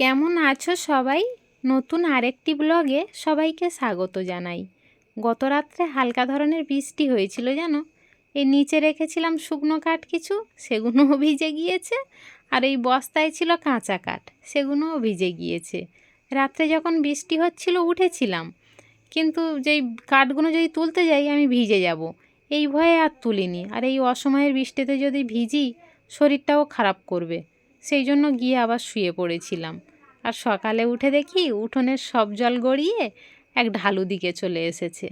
কেমন আছো সবাই? নতুন আরেকটি ব্লগে সবাইকে স্বাগত জানাই। গত রাত্রে হালকা ধরনের বৃষ্টি হয়েছিল, জানো? এই নিচে রেখেছিলাম শুকনো কাঠ কিছু সেগুলোও ভিজে গিয়েছে, আর এই বস্তায় ছিল কাঁচা কাঠ সেগুলোও ভিজে গিয়েছে। রাত্রে যখন বৃষ্টি হচ্ছিল, উঠেছিলাম। কিন্তু যেই কাঠগুলো যদি তুলতে যাই, আমি ভিজে যাব। এই ভয়ে আর তুলিনি, আর এই অসময়ের বৃষ্টিতে যদি ভিজি, শরীরটাও খারাপ করবে। সেই জন্য গিয়ে আবার শুয়ে পড়েছিলাম। আর সকালে উঠে দেখি উঠোনের সব জল গড়িয়ে এক ঢালু দিকে চলে এসেছে।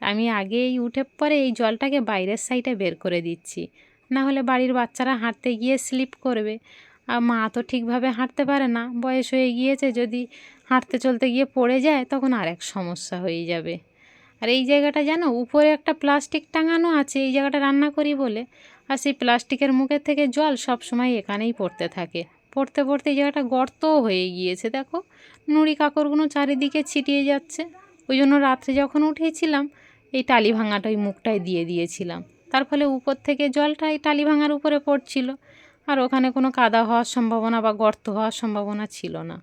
আমি আগেই উঠে পরে এই জলটাকে বাইরের সাইডে বের করে দিচ্ছি। না হলে বাড়ির বাচ্চারা হাঁটতে গিয়ে স্লিপ করবে। আর মা তো ঠিকভাবে হাঁটতে পারে না। বয়স হয়ে গিয়েছে, যদি হাঁটতে চলতে গিয়ে পড়ে যায়, তখন আর এক সমস্যা হয়ে যাবে। আর এই জায়গাটা জানো উপরে একটা প্লাস্টিক টাঙানো আছে, এই জায়গাটা রান্না করি বলে। আর সেই প্লাস্টিকের মুখের থেকে জল সব সময় এখানেই পড়তে থাকে। পড়তে পড়তে এই জায়গাটা গর্তও হয়ে গিয়েছে, দেখো। নুড়ি কাকড়গুলো চারিদিকে ছিটিয়ে যাচ্ছে। ওই জন্য রাত্রে যখন উঠেছিলাম, এই টালি ভাঙাটা ওই মুখটায় দিয়ে দিয়েছিলাম। তার ফলে উপর থেকে জলটা এই টালি ভাঙার উপরে পড়ছিল। আর ওখানে কোনো কাদা হওয়ার সম্ভাবনা বা গর্ত হওয়ার সম্ভাবনা ছিল না।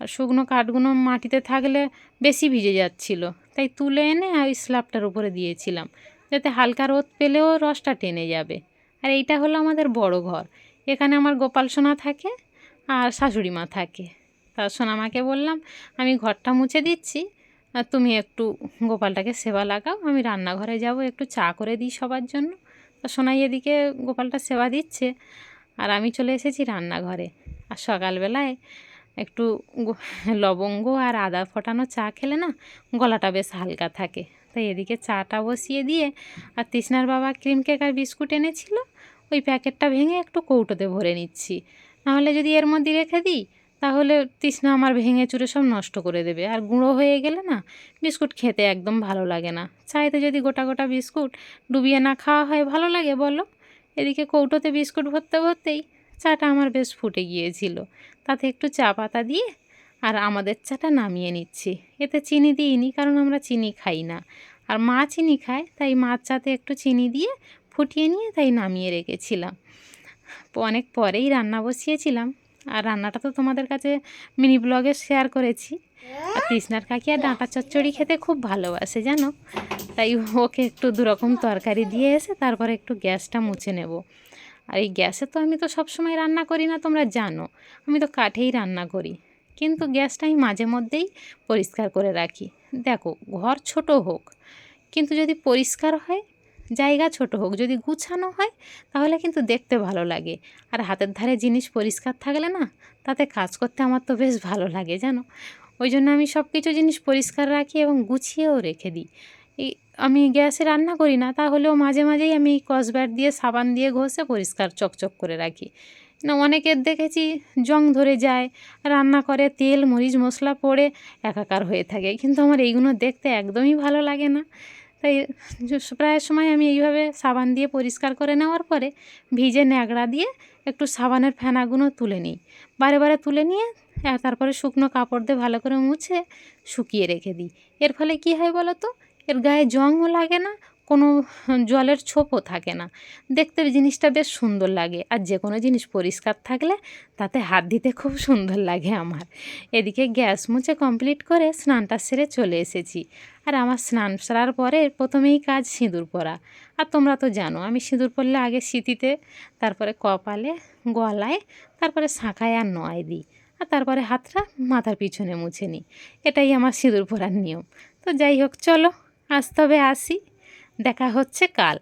আর শুকনো কাঠগুলো মাটিতে থাকলে বেশি ভিজে যাচ্ছিল। তাই তুলে এনে ওই স্ল্যাবটার উপরে দিয়েছিলাম। যাতে হালকা রোদ পেলেও রসটা টেনে যাবে। আর এইটা হলো আমাদের বড় ঘর। এখানে আমার গোপাল সোনা থাকে আর শাশুড়ি মা থাকে। তার সোনামাকে বললাম, আমি ঘরটা মুছে দিচ্ছি, আর তুমি একটু গোপালটাকে সেবা লাগাও, আমি রান্নাঘরে যাব, একটু চা করে দিই সবার জন্য। তা সোনাই এদিকে গোপালটা সেবা দিচ্ছে, আর আমি চলে এসেছি রান্নাঘরে। আর সকালবেলায় একটু লবঙ্গ আর আদা ফোটানো চা খেলে না, গলাটা বেশ হালকা থাকে। তাই এদিকে চাটা বসিয়ে দিয়ে আর তৃষ্ণার বাবা ক্রিম কেক আর বিস্কুট এনেছিল ওই প্যাকেটটা ভেঙে একটু কৌটোতে ভরে নিচ্ছি। নাহলে যদি এর মধ্যে রেখে দিই, তাহলে তৃষ্ণা আমার ভেঙে চুরে সব নষ্ট করে দেবে। আর গুঁড়ো হয়ে গেলে না, বিস্কুট খেতে একদম ভালো লাগে না। চাইতে যদি গোটা গোটা বিস্কুট ডুবিয়ে না খাওয়া হয়, ভালো লাগে বলো? এদিকে কৌটোতে বিস্কুট ভরতে ভরতেই চাটা আমার বেশ ফুটে গিয়েছিল। তাতে একটু চা পাতা দিয়ে আর আমাদের চাটা নামিয়ে নিচ্ছি। এতে চিনি দিইনি, কারণ আমরা চিনি খাই না। আর মা চিনি খায়, তাই মাছ চাতে একটু চিনি দিয়ে ফুটিয়ে নিয়ে তাই নামিয়ে রেখেছিলাম। অনেক পরেই রান্না বসিয়েছিলাম। আর রান্নাটা তো তোমাদের কাছে মিনি ব্লগে শেয়ার করেছি। আর কৃষ্ণার কাকি আর ডাঁটা চচ্চড়ি খেতে খুব ভালোবাসে, জানো? তাই ওকে একটু দুরকম তরকারি দিয়ে এসে তারপরে একটু গ্যাসটা মুছে নেব। আর এই গ্যাসে তো আমি তো সবসময় রান্না করি না, তোমরা জানো। আমি তো কাঠেই রান্না করি। কিন্তু গ্যাসটা আমি মাঝে মধ্যেই পরিষ্কার করে রাখি। দেখো, ঘর ছোট হোক, কিন্তু যদি পরিষ্কার হয় জায়গা ছোট হোক, যদি গুছানো হয়, তাহলে কিন্তু দেখতে ভালো লাগে। আর হাতের ধারে জিনিস পরিষ্কার থাকলে না, তাতে কাজ করতে আমার তো বেশ ভালো লাগে, জানো? ওই জন্য আমি সব কিছু জিনিস পরিষ্কার রাখি এবং গুছিয়েও রেখে দিই। আমি গ্যাসে রান্না করি না, তাহলেও মাঝে মাঝেই আমি কসব্যাট দিয়ে, সাবান দিয়ে ঘষে পরিষ্কার চকচক করে রাখি। না, অনেকের দেখেছি জং ধরে যায়, রান্না করে, তেল, মরিচ, মশলা পড়ে একাকার হয়ে থাকে। কিন্তু আমার এইগুলো দেখতে একদমই ভালো লাগে না। তাই প্রায় সময় আমি এইভাবে সাবান দিয়ে পরিষ্কার করে নেওয়ার পরে ভিজে ন্যাকড়া দিয়ে একটু সাবানের ফেনাগুলো তুলে নিই। বারে বারে তুলে নিয়ে তারপরে শুকনো কাপড় দিয়ে ভালো করে মুছে শুকিয়ে রেখে দিই। এর ফলে কী হয় বলো তো? এর গায়ে জংও লাগে না কোনো জলের ছোপও থাকে না। দেখতে জিনিসটা বেশ সুন্দর লাগে আর যে কোনো জিনিস পরিষ্কার থাকলে তাতে হাত দিতে খুব সুন্দর লাগে আমার। এদিকে গ্যাস মুছে কমপ্লিট করে স্নানটা সেরে চলে এসেছি। আর আমার স্নান সারার পরে প্রথমেই কাজ সিঁদুর পরা। আর তোমরা তো জানো, আমি সিঁদুর পরলে আগে সিঁথিতে, তারপরে কপালে, গলায়, তারপরে শাঁখায় আর নয় দিই। আর তারপরে হাতটা মাথার পিছনে মুছে নিই। এটাই আমার সিঁদুর পরার নিয়ম। তো যাই হোক, চলো, আজ তবে আসি। দেখা হচ্ছে কাল।